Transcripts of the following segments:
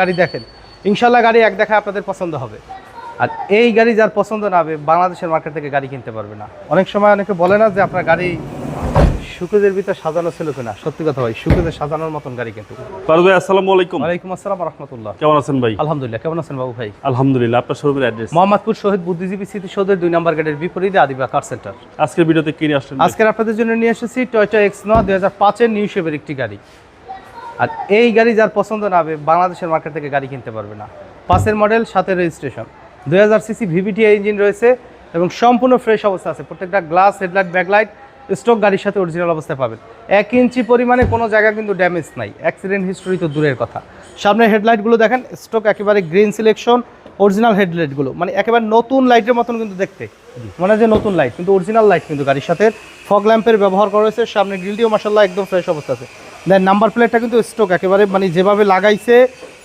গাড়ি দেখেন। ইনশাল্লাহ গাড়ি এক দেখায় আপনাদের পছন্দ হবে। আর এই গাড়ি যার পছন্দ না হবে বাংলাদেশের মার্কেট থেকে গাড়ি কিনতে পারবে না। অনেক সময় অনেকে বলে না যে আপনার গাড়ি সুকেজের ভিতর সাজানো ছিল কিনা। সত্যি কথা ভাই সুকেজের সাজানোর মতন গাড়ি কিন্তু। ফারুক ভাই আসসালামু আলাইকুম। ওয়ালাইকুম আসসালাম রহমতুল্লাহ। কেমন আছেন ভাই? আলহামদুলিল্লাহ কেমন আছেন বাবু ভাই? আলহামদুলিল্লাহ আপনার শোরুমের অ্যাড্রেস মোহাম্মদপুর শহীদ বুদ্ধিজীবী স্মৃতিসৌধের দুই নম্বর গেটের বিপরীতে আদিবা কার সেন্টার আজকের ভিডিওতে কি নিয়ে আসছেন ভাই? আজকের আপনাদের জন্য নিয়ে এসেছি টয়টা এক্স ন দুই হাজার পাঁচের নিউ শেপের একটি গাড়ি। আর এই গাড়ি যার পছন্দ না হবে, বাংলাদেশের মার্কেট থেকে গাড়ি কিনতে পারবে না। পাঁচের মডেল সাথে রেজিস্ট্রেশন দুই হাজার সিসি ভিভিটি ইঞ্জিন রয়েছে এবং সম্পূর্ণ ফ্রেশ অবস্থা আছে। প্রত্যেকটা গ্লাস হেডলাইট ব্যাকলাইট স্টক গাড়ির সাথে অরিজিনাল অবস্থায় পাবেন। এক ইঞ্চি পরিমাণে কোনো জায়গা কিন্তু ড্যামেজ নাই। অ্যাক্সিডেন্ট হিস্টোরি তো দূরের কথা। সামনের হেডলাইটগুলো দেখেন স্টক একেবারে গ্রিন সিলেকশন অরিজিনাল হেডলাইটগুলো মানে একেবারে নতুন লাইটের মতন কিন্তু দেখতে। মনে হয় যে নতুন লাইট কিন্তু অরিজিনাল লাইট কিন্তু গাড়ির সাথে। ফগ ল্যাম্পের ব্যবহার করা হয়েছে। সামনে গ্রিলটিও মাসাল্লাহ একদম ফ্রেশ অবস্থা আছে। দেন নাম্বার প্লেটটা কিন্তু স্টক একেবারে মানে যেভাবে লাগাইছে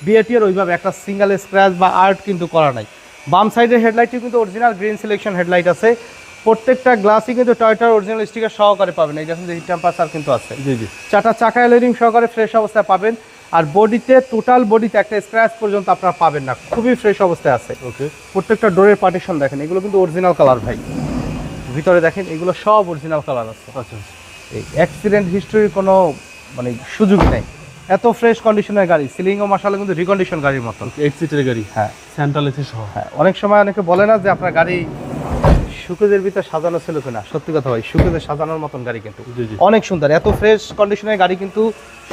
বিএটির ওইভাবে একটা সিঙ্গেল স্ক্র্যাচ বা আর্ট কিন্তু করা নাই। বাম সাইডের হেডলাইটটি কিন্তু অরিজিনাল গ্রিন সিলেকশন হেডলাইট আছে। প্রত্যেকটা গ্লাসই কিন্তু টয়টার অরিজিনাল স্টিকার সহকারে পাবেন। এই দেখুন যে হিট টেম্পারেচার কিন্তু আছে। জি জি। চারটা চাকা এলোরিং সহকারে ফ্রেশ অবস্থায় পাবেন। আর বডিতে টোটাল বডিতে একটা স্ক্র্যাচ পর্যন্ত আপনারা পাবেন না। খুবই ফ্রেশ অবস্থায় আছে। ওকে প্রত্যেকটা ডোরের পার্টিশন দেখেন। এগুলো কিন্তু অরিজিনাল কালার ভাই। ভিতরে দেখেন এগুলো সব অরিজিনাল কালার আছে। আচ্ছা এই অ্যাক্সিডেন্ট হিস্টরির কোনো মানে সুযোগ নেই। এত ফ্রেশ কন্ডিশনের গাড়ি সিলিংও মাসালে কিন্তু রিকন্ডিশন গাড়ির মতন। এইট সিটের গাড়ি হ্যাঁ। সেন্ট্রাল এসি সহ। হ্যাঁ অনেক সময় অনেকে বলে না যে আপনার গাড়ি সুকেজের ভিতরে সাজানো ছিল কিনা? সত্যি কথা ভাই সুকেজের সাজানোর মতন গাড়ি কিন্তু। অনেক সুন্দর এত ফ্রেশ কন্ডিশনের গাড়ি কিন্তু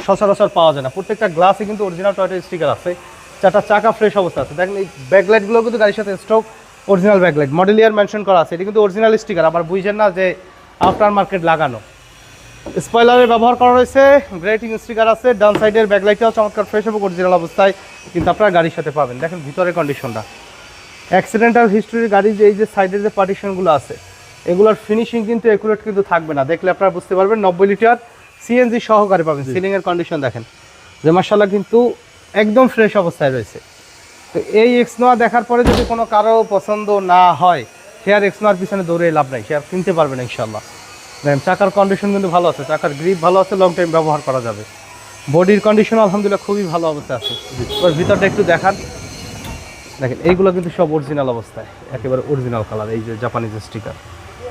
সচরাচর পাওয়া যায় না। প্রত্যেকটা গ্লাসে কিন্তু অরিজিনাল টয়টা স্টিকার আছে। চারটা চাকা ফ্রেশ অবস্থা আছে। দেখেন এই ব্যাকলাইটগুলো কিন্তু গাড়ির সাথে stock original backlight model year mention করা আছে এটা কিন্তু অরিজিনাল স্টিকার আবার বুঝছেন না যে আফটার মার্কেট লাগানো। স্পয়লারের ব্যবহার করা রয়েছে। গ্রেটিং স্টিকার আছে। ডান সাইডের ব্যাকলাইটটাও চমৎকার ফ্রেশ এবং অরিজিনাল অবস্থায় কিন্তু আপনারা গাড়ির সাথে পাবেন। দেখেন ভিতরের কন্ডিশনটা অ্যাক্সিডেন্টাল হিস্ট্রির গাড়ি যে এই যে সাইডের যে পার্টিশনগুলো আছে এগুলোর ফিনিশিং কিন্তু একুরেট কিন্তু থাকবে না। দেখলে আপনারা বুঝতে পারবেন নব্বই লিটার সিএনজি সহকারে পাবেন। সিলিং এর কন্ডিশন দেখেন। যে মার্শাল্লাহ কিন্তু একদম ফ্রেশ অবস্থায় রয়েছে। তো এই এক্স নোয়া দেখার পরে যদি কোনো কারও পছন্দ না হয় সে আর এক্স নোয়ার পিছনে দৌড়ে লাভ নাই। সে আর কিনতে পারবে না ইনশাল্লাহ দেখেন চাকার কন্ডিশন কিন্তু ভালো আছে চাকার গ্রিপ ভালো আছে লং টাইম ব্যবহার করা যাবে। বডির কন্ডিশন আলহামদুলিল্লাহ খুবই ভালো অবস্থা আছে। এবার ভিতরটা একটু দেখান। দেখেন এইগুলো কিন্তু সব অরিজিনাল অবস্থায় একেবারে অরিজিনাল কালার এই যে জাপানিজ স্টিকার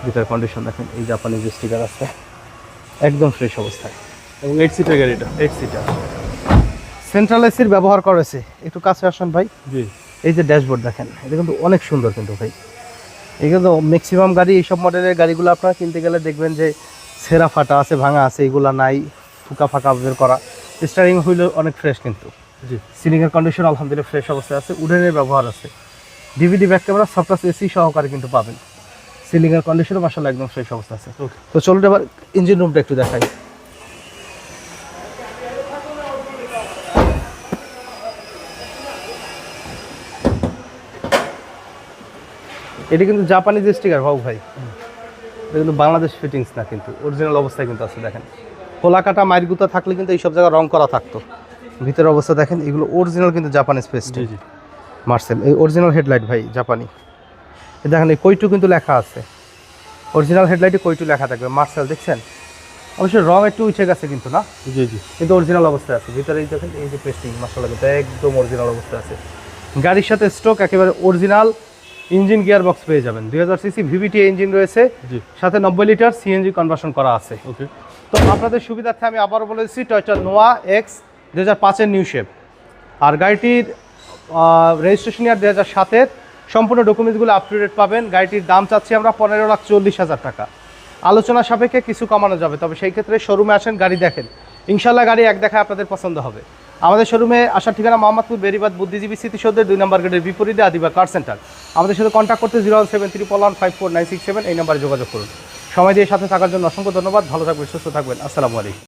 ভিতর কন্ডিশন দেখেন এই জাপানিজ স্টিকার আছে। একদম ফ্রেশ অবস্থায়। এবং এইট সিটের গাড়িটা এইট সিটার সেন্ট্রাল এসির ব্যবহার করেছে। একটু কাছে আসুন ভাই। জি। এই যে ড্যাশবোর্ড দেখেন এটা কিন্তু অনেক সুন্দর কিন্তু ভাই। কিন্তু ম্যাক্সিমাম গাড়ি এইসব মডেলের গাড়িগুলো আপনারা কিনতে গেলে দেখবেন যে ছেঁড়া ফাটা আছে ভাঙা আছে এগুলা নাই ফুকা ফাঁকা বের করা। স্টারিং হুইল অনেক ফ্রেশ কিন্তু। জি। সিলিংয়ের কন্ডিশন আলহামদুলিল্লাহ ফ্রেশ অবস্থায় আছে উডেনের ব্যবহার আছে। DVD back camera software AC সহকারে কিন্তু পাবেন। সিলিংয়ের কন্ডিশনও মাসাল্লাহ একদম ফ্রেশ অবস্থা আছে। তো চলুন এবার ইঞ্জিন রুমটা একটু দেখাই। এটা কিন্তু জাপানিজ স্টিকার ভাউ ভাই এটা কিন্তু বাংলাদেশ ফিটিংস না কিন্তু অরিজিনাল অবস্থায় কিন্তু আছে দেখেন। খোলা কাটা মায়ের গুতা থাকলে কিন্তু এইসব জায়গায় রং করা থাকতো। ভিতরের অবস্থা দেখেন এগুলো অরিজিনাল কিন্তু জাপানিজ পেস্ট মার্সেল এই অরিজিনাল হেডলাইট ভাই জাপানি দেখেন এই কইটু কিন্তু লেখা আছে। অরিজিনাল হেডলাইটে কইটু লেখা থাকবে মার্সেল দেখছেন? অবশ্যই রং একটু উঠে গেছে কিন্তু না? জি জি। কিন্তু অরিজিনাল অবস্থায় আছে। ভিতরে এই দেখেন এই যে পেস্টিং মার্শাল কিন্তু একদম অরিজিনাল অবস্থায় আছে। গাড়ির সাথে স্ট্রোক একেবারে অরিজিনাল ইঞ্জিন গিয়ার বক্স পেয়ে যাবেন। দুই হাজার সিসি ভিভিটি ইঞ্জিন রয়েছে সাথে নব্বই লিটার সিএনজি কনভার্সন করা আছে। ওকে। তো আপনাদের সুবিধার্থে আমি আবারও বলে দিচ্ছি টয়টা নোয়া এক্স দু হাজার পাঁচের নিউ শেপ আর গাড়িটির রেজিস্ট্রেশন ইয়ার দু হাজার সাতের সম্পূর্ণ ডকুমেন্টসগুলো আপ টু ডেট পাবেন। গাড়িটির দাম চাচ্ছি আমরা পনেরো লাখ চল্লিশ হাজার টাকা। আলোচনা সাপেক্ষে কিছু কমানো যাবে তবে সেই ক্ষেত্রে শোরুমে আসেন গাড়ি দেখেন। ইনশাল্লাহ গাড়ি এক দেখায় আপনাদের পছন্দ হবে। আমাদের শোরুমে আসার ঠিকানা মোহাম্মদপুর বেরিবাদ বুদ্ধিজীবী স্মৃতিসৌধের দুই নম্বর গেটের বিপরীতে আদিবা কার সেন্টার আমাদের সাথে কন্ট্যাক্ট করতে zero seven three one five four nine six seven এই নাম্বারে যোগাযোগ করুন। সময় দিয়ে সাথে থাকার জন্য অসংখ্য ধন্যবাদ। ভালো থাকবেন, সুস্থ থাকবেন। আসসালামু আলাইকুম।